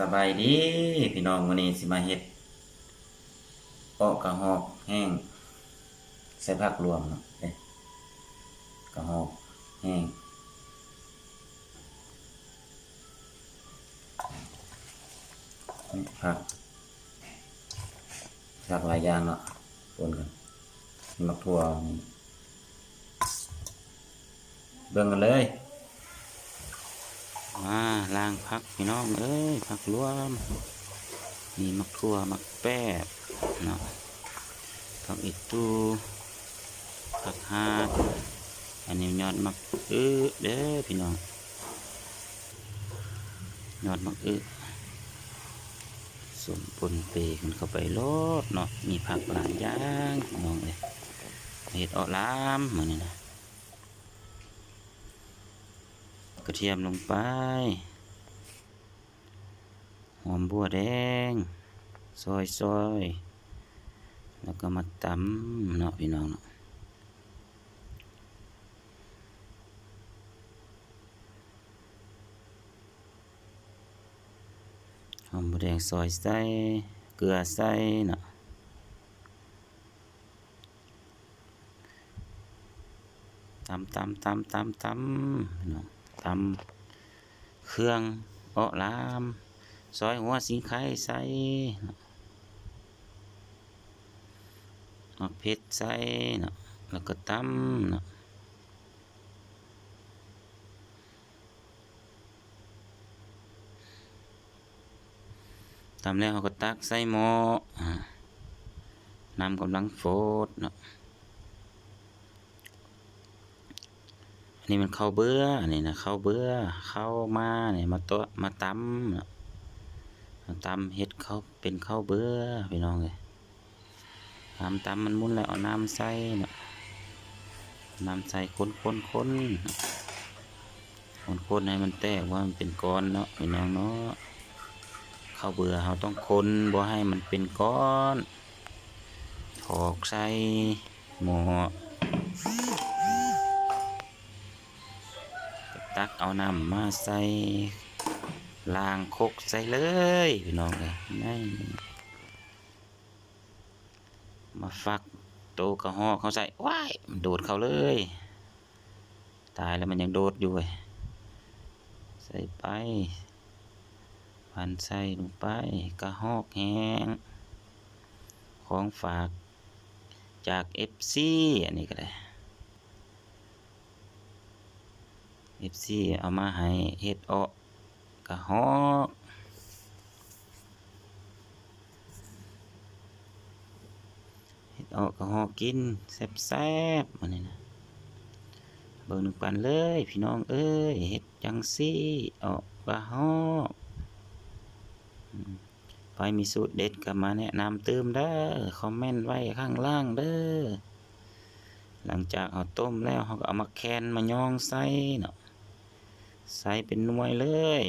สบายดีพี่น้องวันนี้สิมาเฮ็ดปอกกระหอกแห้ง ใส่ผักรวมเนาะเด้กระหอกแห้งนี่ผักผักหลายอย่างเนาะปนกันมีมะทั่วเบิ่งกันเลย มาล้างพักพี่น้องเอ้ยพักรวม มีมักทั่วมักแป้บเนาะผักอิตูผักฮาดอันนี้ยอดมักอื้อเด้อพี่น้องยอดมักอื้อสมปนเปกันเข้าไปโลดเนาะมีผักหลายอย่างน้องเลยเห็ดออกลามเหมือนนี่นะ กระเทียมลงไป หอมบัวแดง ซอยซอยแล้วก็มาตำเนาะพี่น้องเนาะหอมบัวแดงซอยใส่เกลือใส่เนาะตำตำตำตำตำพี่น้อง ตำเครื่องเอะลามซอยหัวสิงไข่ใส่เนาะเผ็ดใส่เนาะแล้วก็ตำเนาะตำแล้วเราก็ตักใส่หม้อน้ำกำลังโฟดเนาะ อันนี้มันข้าวเบื่ออันนี้นะข้าวเบื่อเข้ามาเนี่ยมาตัวมาตำเนาตำเฮ็ดเขาเป็นข้าวเบื่อพี่น้องเลยตำตำมันมุนแล้วเอาน้ำใส่เนาะน้ำใส่คนคนคนคนคนให้มันแตกว่ามันเป็นก้อนเนาะพี่น้องเนาะข้าวเบื่อเราต้องคนบ่ให้มันเป็นก้อนถอกใส่หม้อ ตักเอาน้ำมาใส่ล้างคกใส่เลยพี่น้องเลยนี่มาฟักโตกระหอกเขาใส่ว้ายมันโดดเขาเลย ตายแล้วมันยังโดดอยู่เว้ยใส่ไปพันใส่ลงไปกระหอกแห้งของฝากจากเอฟซีอันนี้ก็ได้ เอฟซีเอามาให้เฮ็ดออกกระหอกเห็ดออกกระหอกกินแซ่บๆมันนี่นะเบิ่งหนึ่งปันเลยพี่น้องเอ้ยเห็ดจังซี่ออกกระหอกอืมไปมีสูตรเด็ดก็มาแนะนำเติมเด้อคอมเมนต์ไว้ข้างล่างเด้อหลังจากเอาต้มแล้วเขาก็เอามาแคนมาย่องใส่เนาะ ใส่เป็นหน่วยเลย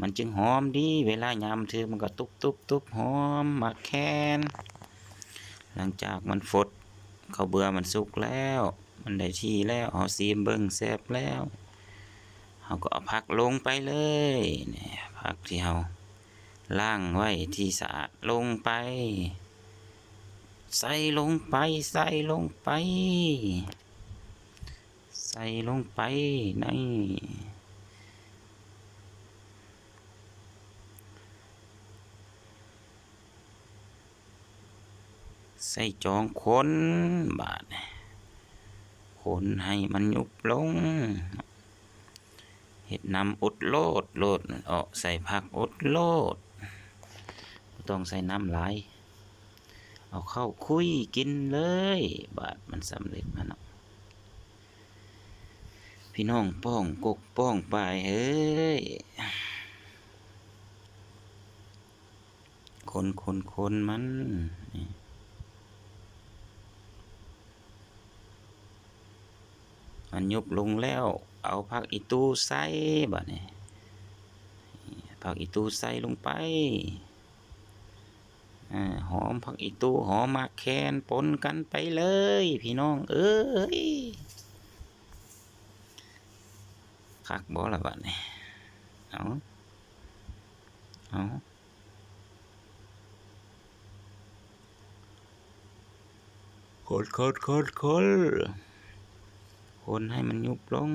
มันจึงหอมดี เวลายำเธอมันก็ตุบตุบตุบหอมมักแคนหลังจากมันฟดเขาวเบื่อมันสุกแล้ว มันได้ที่แล้วเอาซีมเบิ้งแซบแล้วเขาก็เอาผักลงไปเลยเนี่ยผักที่เราล่างไว้ที่สะอาดลงไป ใส่ลงไปใส่ลงไป ส่ลงไปในใส่จองคนบาดนี่คนให้มันยุบลงเห็ดนำอดโลดโลดออกใส่ผักอดโลดต้องใส่น้ำหลาย เอาเข้าคุยกินเลย บาดมันสำเร็จมาเนาะ พี่น้องป้องกกป้องไปเฮ้ยคนคนคนมันมันยุบลงแล้ว เอาผักอีตูใส่บ่เนี่ยผักอีตูใส่ลงไปอหอมผักอีตูหอมมากแคนปนกันไปเลย พี่น้อง เอ้ย คักบ่ละบัดนี่เอาเอาคนคนคนคนคนให้มันยุบลง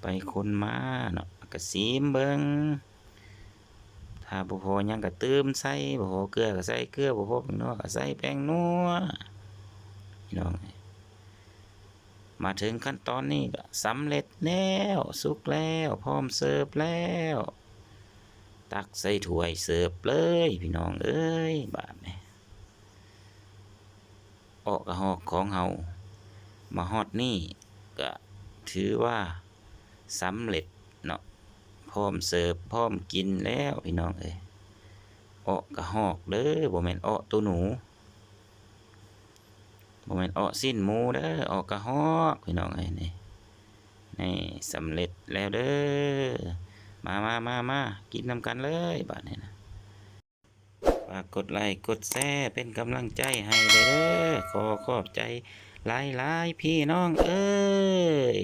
ไปคนมาเนาะก็ซีมเบิงถ้าบ่พอยังก็เติมใส่บ่พอเกลือก็ใส่เกลือบ่พอแป้งนัวก็ใส่แป้งนัวพี่น้อง มาถึงขั้นตอนนี้ก็สำเร็จแล้วสุกแล้วพร้อมเสิร์ฟแล้ว ตักใส่ถ้วยเสิร์ฟเลยพี่น้องเอ้ยบาดนี้ออกกระหอกของเฮามาฮอดนี่ก็ถือว่าสำเร็จเนาะพร้อมเสิร์ฟพร้อมกินแล้วพี่น้องเอ้ยออกระหอกเด้อบ่แม่นเออตัวหนู บ่แม่นเออสิ้นหมูเด้อออกกระหอกพี่น้องเอ้ยนี่นี่สำเร็จแล้วเด้อมามามามากินนำกันเลยบัดนี้นะฝากกดไลค์กดแชร์เป็นกำลังใจให้เด้อขอขอบใจหลายๆพี่น้องเอ้ย